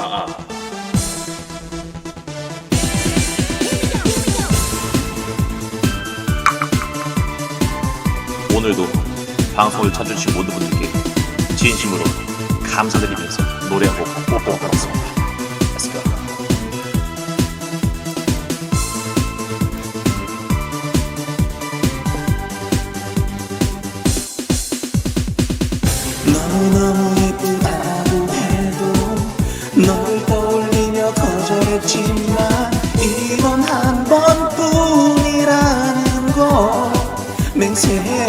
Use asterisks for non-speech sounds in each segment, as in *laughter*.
아, 아. 오늘도 방송을 찾아주신 모든 분들께 진심으로 감사드리면서 노래 한곡 뽀뽀 하겠습니다. Let's go. 너무너무 거절했지만 이건 한 번뿐이라는 거 맹세해.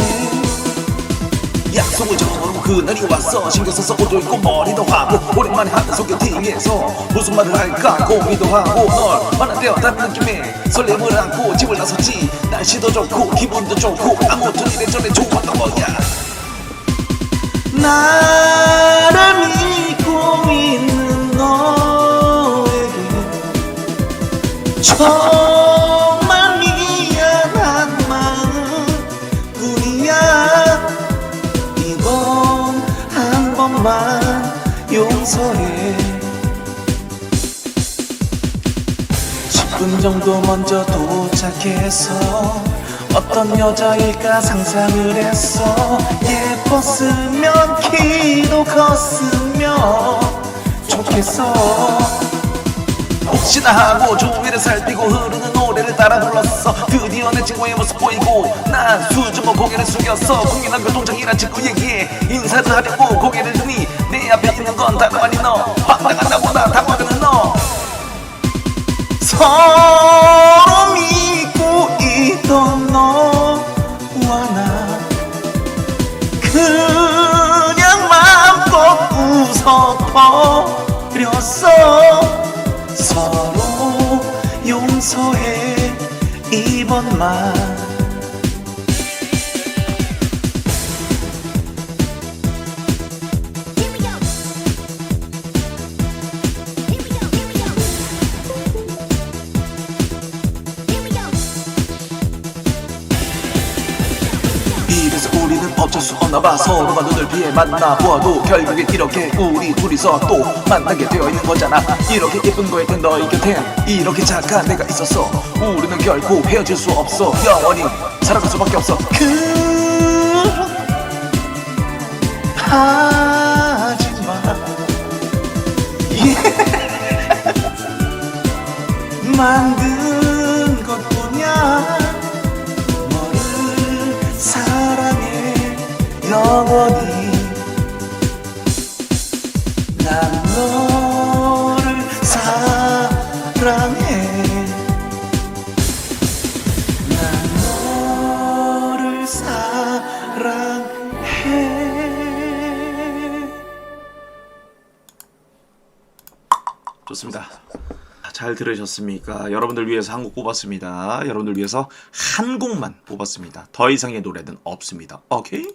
약속을 정하고 그날이 왔어. 신경 써서 옷도 입고 머리도 하고 오랜만에 하는 소개팅에서 무슨 말을 할까 고민도 하고 널 만나되었다는 느낌에 설렘을 안고 집을 나섰지. 날씨도 좋고 기분도 좋고 아무튼 이래저래 좋았던 거야. 나 정말 미안한 마음 뿐이야. 이번 한 번만 용서해. 10분 정도 먼저 도착해서 어떤 여자일까 상상을 했어. 예뻤으면 키도 컸으면 좋겠어 혹시나 하고 주위를 살피고 흐르는 노래를 따라 불렀어. 드디어 내 친구의 모습 보이고 난 수줍어 고개를 숙였어. 국민한 교통장이란 친구에게 인사를 하려고 고개를 드니 내 앞에 있는 건 다가만이 너 황당한 나보다 당황하는 너 서로 믿고 있던 너와 나 그냥 마음껏 웃어 버렸어. 서로 용서해 이번만 이래서 우리는 어쩔 수 없나 봐. 서로가 눈을 피해 만나 보아도 결국엔 이렇게 우리 둘이서 또 만나게 되어 있는 거잖아. 이렇게 예쁜 거에 든 너의 곁엔 이렇게 착한 내가 있었어. 우리는 결코 헤어질 수 없어. 영원히 살아갈 수밖에 없어. 그럼 하지마. 예. *laughs* 만든 것뿐이야 영원히 난 너를 사랑해 난 너를 사랑해 좋습니다. 잘 들으셨습니까? 여러분들 위해서 한 곡 뽑았습니다. 여러분들 위해서 한 곡만 뽑았습니다. 더 이상의 노래는 없습니다. 오케이?